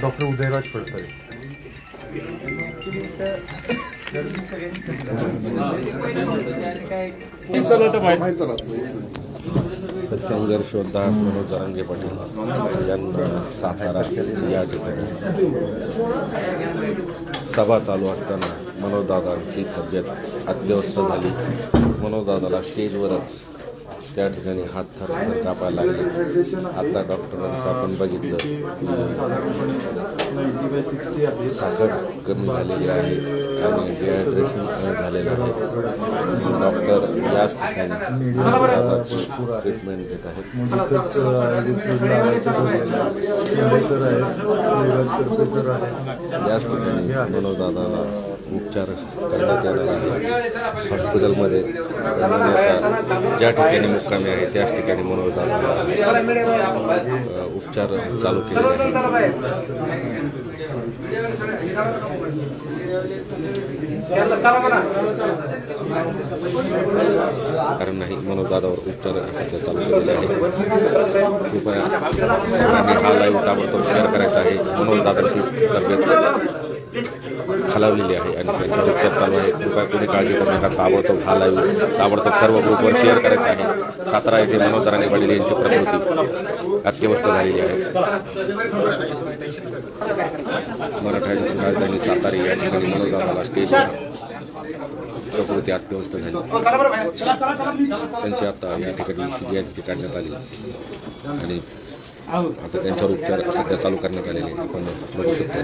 Doctor Udayraj Phadtare संघर्ष योद्धा मनोज जरांगे पाटील यांना सातारा या ठिकाणी. सभा चालू असताना मनोजदादांची तब्येत अत्यवस्थ झाली. मनोजदादाला स्टेजवरच त्या ठिकाणी हात थरथर कापायला लागले. आता डॉक्टरांचं आपण बघितलं. साखर कमी झालेली आहे आणि डिहायड्रेशन झालेलं आहे. डॉक्टर याच ठिकाणी ट्रीटमेंट घेत आहेत आहेत. याच ठिकाणी मनोजदादाला उपचार करण्यात हॉस्पिटलमध्ये ज्या ठिकाणी मुक्कामी आहे त्याच ठिकाणी मनोजदादाला उपचार चालू केले कारण नाही मनोदादावर उपचार सध्या चालू केलेले आहे कृपया सर्वांनी हा लाईव्ह ताबडतोब शेअर करायचा आहे. मनोजदादांची तब्येत खालावलेली आहे आणि त्यांच्यावर उपचार चालू आहे. कृपया कुणी काळजी करू नका ताबडतोब हा लाईव्ह ताबडतोब सर्व ग्रुपवर शेअर करायचं आहे. सातारा येथे मनोजदाराने पाटील यांची प्रकृती अत्यवस्थ झालेली आहे. मराठ्यांची राजधानी सातारा या ठिकाणी मनोजदाराला स्टेज प्रकृती अत्यवस्थ झाली. त्यांची आता या ठिकाणी सी जी आय तिथे काढण्यात आली. आणि आता त्यांच्यावर उपचार सध्या चालू करण्यात आलेले आपण बघू शकतो.